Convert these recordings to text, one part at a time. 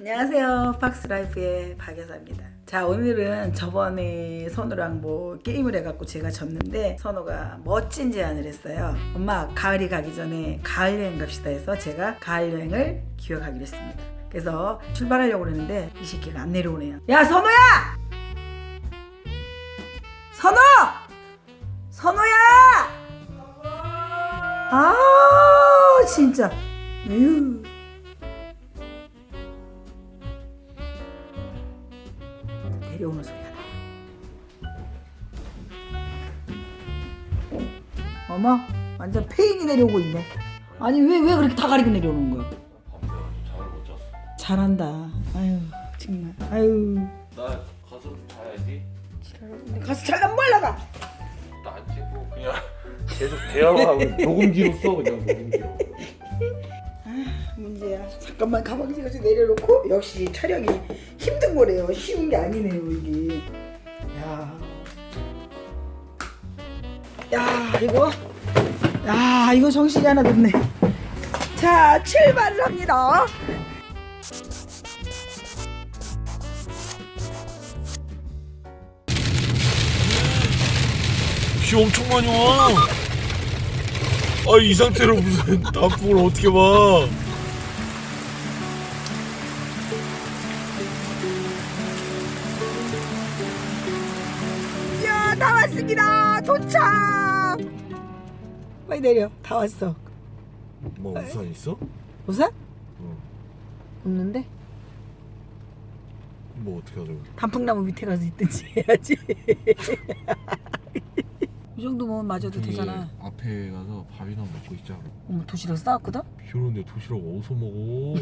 안녕하세요. 박스라이프의 박여사입니다. 자, 오늘은 저번에 선우랑 뭐 게임을 해갖고 제가 졌는데 선우가 멋진 제안을 했어요. 엄마, 가을이 가기 전에 가을 여행 갑시다 해서 제가 가을 여행을 기획하기로 했습니다. 그래서 출발하려고 그러는데 이 새끼가 안 내려오네요. 야, 선우야! 선우! 선우야! 아, 진짜. 에휴. 내려오는 소리가 나요. 어머, 완전 페인이 내려오고 있네. 아니 왜 왜 그렇게 다 가리고 내려오는 거야? 잘한다. 아유 정말. 아유. 나 가서 좀 자야지. 가서 잘안 말라 가. 나안 찍고 그냥 계속 대화하고 녹음기로 써 그냥 녹음기로. 잠깐만 가방 지어서 내려놓고 역시 촬영이 힘든 거래요. 쉬운 게 아니네요 이게. 야. 야 이거. 야 이거 정신이 하나 없네. 자 출발을 합니다. 비 엄청 많이 와. 아 이 상태로 무슨 단풍을 어떻게 봐? 도착. 빨리 내려. 다 왔어. 뭐 우산 있어? 우산? 어. 없는데? 뭐 어떻게 하자고? 단풍나무 밑에 가서 있든지 해야지. 이 정도면 맞아도 되잖아. 앞에 가서 밥이나 먹고 있자. 어머 도시락 싸왔거든? 비 오는데 도시락 어디서 먹어?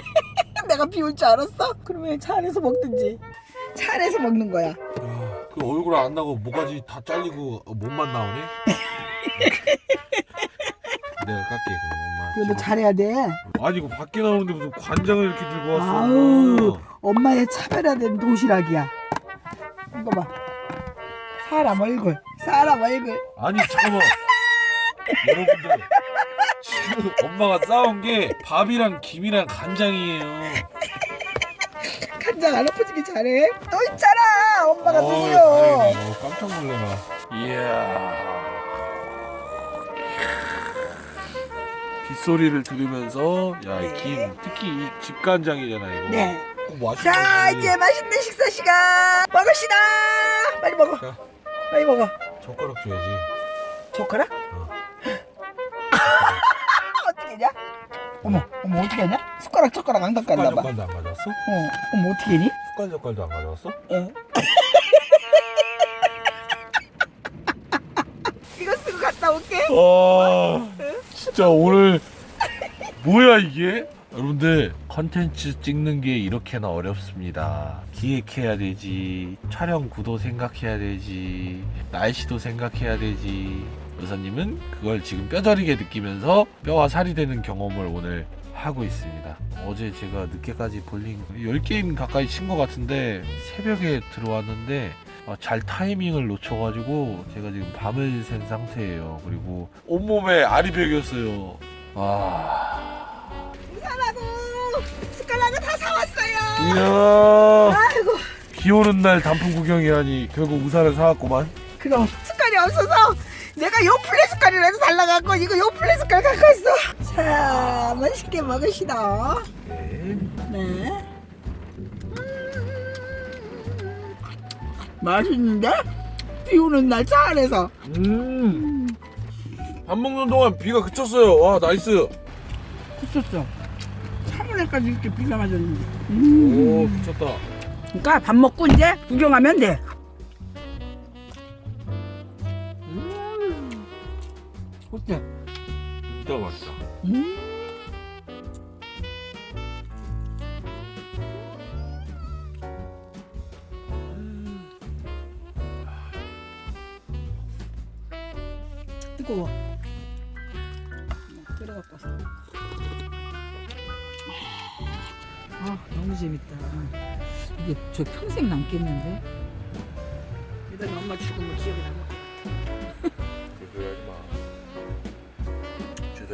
내가 비올 줄 알았어? 그러면 차 안에서 먹든지. 차 안에서 먹는 거야. 야, 그 얼굴 안 나고 모가지 다 잘리고 몸만 나오네. 내가 깎게 엄마. 이거 너 집어. 잘해야 돼. 아니 이거 밖에 나오는데 무슨 관장을 이렇게 들고 왔어? 아우 엄마의 차별화된 도시락이야. 이거 봐. 사람 얼굴. 사람 얼굴. 아니 잠깐만 여러분들 지금 엄마가 싸운 게 밥이랑 김이랑 간장이에요 간장 안 엎어지게 잘해. 또 있잖아. 엄마가 어이, 누구요? 다행이네. 어, 깜짝 놀래라 이야 빗소리를 들으면서 야김 특히 이 집간장이잖아 이거 네. 어. 자 이제 맛있는 식사 시간 먹읍시다. 빨리 먹어. 자. 빨리 먹어. 젓가락 줘야지 젓가락? 어. 어떻게 했냐? 어머, 어머 어떻게 했냐? 숟가락 젓가락 안 숟갈 닦았나 봐. 젓갈도 안 가져왔어? 어, 어머 어떻게 했니? 숟갈 젓갈도 안 가져왔어? 어. 이거 쓰고 갔다 올게. 와 진짜 오늘 뭐야 이게? 여러분들 컨텐츠 찍는 게 이렇게나 어렵습니다 기획해야 되지 촬영 구도 생각해야 되지 날씨도 생각해야 되지 여사님은 그걸 지금 뼈저리게 느끼면서 뼈와 살이 되는 경험을 오늘 하고 있습니다 어제 제가 늦게까지 볼링 10게임 가까이 친 것 같은데 새벽에 들어왔는데 아, 잘 타이밍을 놓쳐가지고 제가 지금 밤을 샌 상태예요. 그리고 온몸에 알이 베겼어요. 아, 우산하고 숟가락은 다 사왔어요. 이야, 아이고, 비 오는 날 단풍 구경이라니 결국 우산을 사왔구만. 그럼 숟갈이 없어서 내가 요 플레 숟갈이라도 달라갖고 이거 요 플레 숟갈 갖고 왔어. 자, 맛있게 먹으시다. 네. 네. 맛있는데? 비 오는 날 차 안에서. 음. 밥 먹는 동안 비가 그쳤어요. 와, 나이스. 그쳤어. 창문에까지 이렇게 비가 맞았는데. 오, 음. 그쳤다. 그러니까 밥 먹고 이제 구경하면 돼. 어때? 진짜 맛있다. 음. 뜨거워. 끓여 갖고 왔어. 아 너무 재밌다. 이게 저 평생 남겠는데? 이들 엄마 죽으면 기억이 남아. 그러지 마.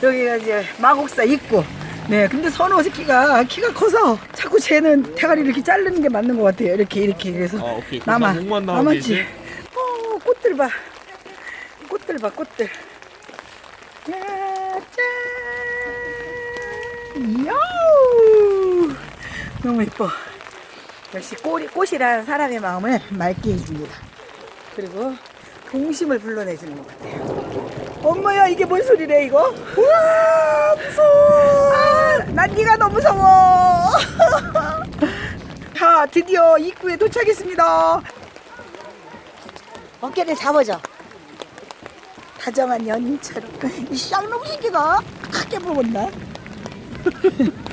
씨. 여기가 이제 마곡사 입구. 네, 근데 선호 새끼가 키가 커서 자꾸 쟤는 대가리를 이렇게 자르는 게 맞는 것 같아요. 이렇게 이렇게 그래서 아 오케이. 남아 목만 나오게 남았지. 이제. 어 꽃들 봐. 꽃들 봐 꽃들. 야, 짠. 야우. 너무 예뻐. 역시 꽃이, 꽃이란 사람의 마음을 맑게 해줍니다. 그리고 동심을 불러내주는 것 같아요. 엄마야 이게 뭔 소리래 이거? 우와 무서워. 아, 난 네가 너무 무서워. 자 드디어 입구에 도착했습니다. 어깨를 잡아줘. 다정한 연인처럼 이 쌍놈 새끼가 크게 먹었나?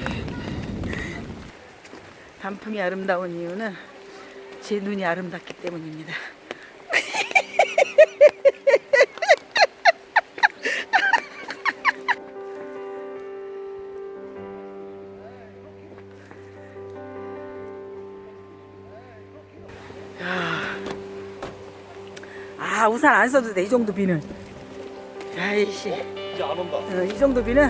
단풍이 아름다운 이유는 제 눈이 아름답기 때문입니다. 아 우산 안 써도 돼 이 정도 비는. 아이씨. 이제 안 온다. 어, 이 정도 비는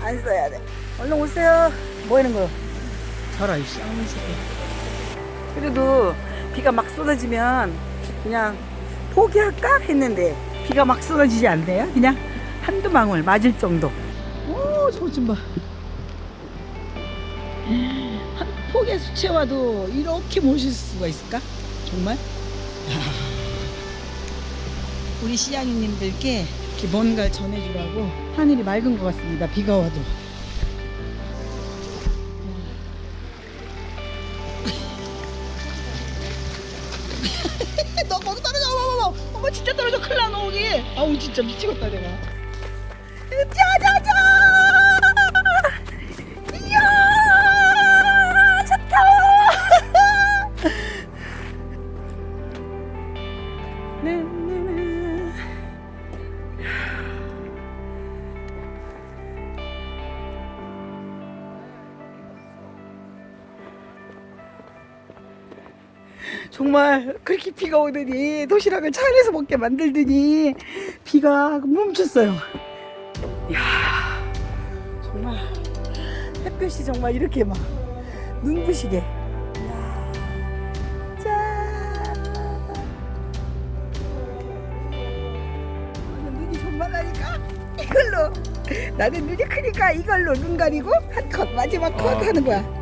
안 써야 돼. 얼른 오세요. 뭐 하는 거? 저라 이 쌍새끼. 그래도 비가 막 쏟아지면 그냥 포기할까 했는데 비가 막 쏟아지지 않네요. 그냥 한두 방울 맞을 정도. 오, 저것 좀 봐. 한 폭의 수채화도 이렇게 멋있을 수가 있을까? 정말? 우리 시장님들께 이렇게 뭔가를 전해주라고 하늘이 맑은 것 같습니다. 비가 와도. 너 거기 떨어져, 어머, 어머, 어머, 진짜 떨어져, 큰일 나, 너 거기. 아우, 진짜 미치겠다, 내가. 정말 그렇게 비가 오더니 도시락을 차 안에서 먹게 만들더니 비가 멈췄어요. 이야 정말 햇볕이 정말 이렇게 막 눈부시게. 이야, 짠. 나는 눈이 정말 나니까 이걸로 나는 눈이 크니까 이걸로 눈 가리고 한 컷 마지막 컷 아. 하는 거야.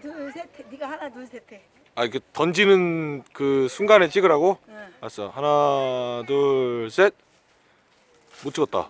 둘 셋. 네가 하나 둘셋 해. 아, 그 던지는 그 순간에 찍으라고? 응. 알았어. 하나, 둘, 셋. 못 찍었다.